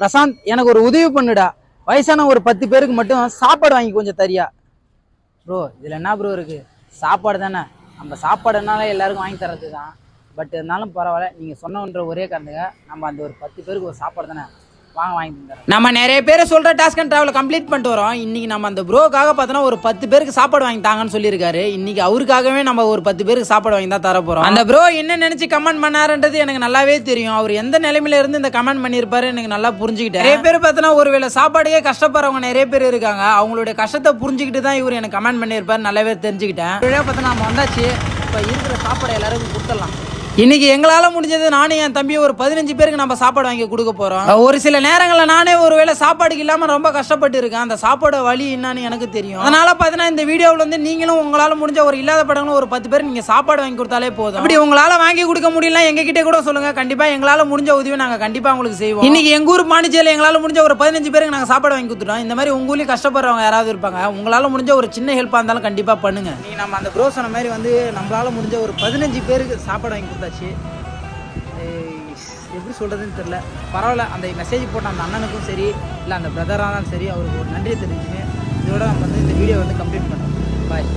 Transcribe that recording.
பிரசாந்த் எனக்கு ஒரு உதவி பண்ணுடா. வயசான ஒரு பத்து பேருக்கு மட்டும் சாப்பாடு வாங்கி கொஞ்சம் தரியா. ப்ரோ இதில் என்ன ப்ரோ இருக்குது சாப்பாடு தானே. நம்ம சாப்பாடுனால எல்லாருக்கும் வாங்கி தர்றது தான் பட் இருந்தாலும் பரவாயில்ல நீங்கள் சொன்னன்ற ஒரே காரணத்துக்கு நம்ம அந்த ஒரு பத்து பேருக்கு ஒரு சாப்பாடு தானே. வாங்க வாங்கி தந்துடுறேன் நம்ம நிறைய பேர் சொல்கிற டாஸ்க் அண்ட் ட்ராவல் கம்ப்ளீட் பண்ணிட்டு வரோம். இன்னைக்கு நம்ம அந்த ப்ரோக்காக பார்த்தோன்னா ஒரு பத்து பேருக்கு சாப்பாடு வாங்கி தாங்கன்னு சொல்லியிருக்காரு. இன்னைக்கு அவருக்காகவே நம்ம ஒரு பத்து பேருக்கு சாப்பாடு வாங்கி தான் தர போகிறோம் அந்த ப்ரோ என்ன நினச்சி கமெண்ட் பண்ணாருன்றது எனக்கு நல்லாவே தெரியும். அவர் எந்த நிலைமையில இருந்து இந்த கமெண்ட் பண்ணியிருப்பாரு எனக்கு நல்லா புரிஞ்சுக்கிட்டேன். நிறைய பேர் பார்த்தோன்னா ஒருவேளை சாப்பாடையே கஷ்டப்படுறவங்க நிறைய பேர் இருக்காங்க. அவங்களுடைய கஷ்டத்தை புரிஞ்சுக்கிட்டு தான் இவர் எனக்கு கமெண்ட் பண்ணியிருப்பாரு நல்லாவே தெரிஞ்சுக்கிட்டேன். பார்த்தா நம்ம வந்தாச்சு. இப்போ இருக்கிற சாப்பாடை எல்லாருக்கும் கொடுத்துடலாம். இன்னைக்கு எங்களால முடிஞ்சது நானும் என் தம்பி ஒரு பதினஞ்சு பேருக்கு நம்ம சாப்பாடு வாங்கி கொடுக்க போறோம். ஒரு சில நேரங்களில் நானே ஒரு வேளை சாப்பாடுக்கு இல்லாம ரொம்ப கஷ்டப்பட்டு இருக்கேன் அந்த சாப்பாடு வழி என்னன்னு எனக்கு தெரியும். அதனால பார்த்தீங்கன்னா இந்த வீடியோவில் வந்து நீங்களும் உங்களால முடிஞ்ச ஒரு இல்லாத படங்களும் ஒரு பத்து பேர் நீங்க சாப்பாடு வாங்கி கொடுத்தாலே போதும். அப்படி உங்களால வாங்கி கொடுக்க முடியல எங்க கிட்டே கூட சொல்லுங்க. கண்டிப்பா எங்களால முடிஞ்ச உதவி நாங்க கண்டிப்பா உங்களுக்கு செய்வோம். இன்னைக்கு எங்க ஊர் பாண்டிச்சேரியில் எங்களால முடிஞ்ச ஒரு பதினஞ்சு பேருக்கு நாங்க சாப்பாடு வாங்கி கொடுத்துட்டோம். இந்த மாதிரி உங்க ஊர்லயும் கஷ்டப்படுறவங்க யாராவது இருப்பாங்க. உங்களால முடிஞ்ச ஒரு சின்ன ஹெல்ப்பா இருந்தாலும் கண்டிப்பா பண்ணுங்க. நீ நம்ம அந்த ப்ரோ சொன்ன மாதிரி வந்து நம்மளால முடிஞ்ச ஒரு பதினஞ்சு பேருக்கு சாப்பாடு வாங்கி கொடுத்தா ஏய், எப்படி சொல்கிறதுன்னு தெரில பரவாயில்ல அந்த மெசேஜ் போட்ட அந்த அண்ணனுக்கும் சரி இல்லை அந்த பிரதராக இருந்தாலும் சரி அவருக்கு ஒரு நன்றியை தெரிஞ்சுன்னு இதோட நம்ம வந்து இந்த வீடியோ வந்து கம்ப்ளீட் பண்ணோம் பாய்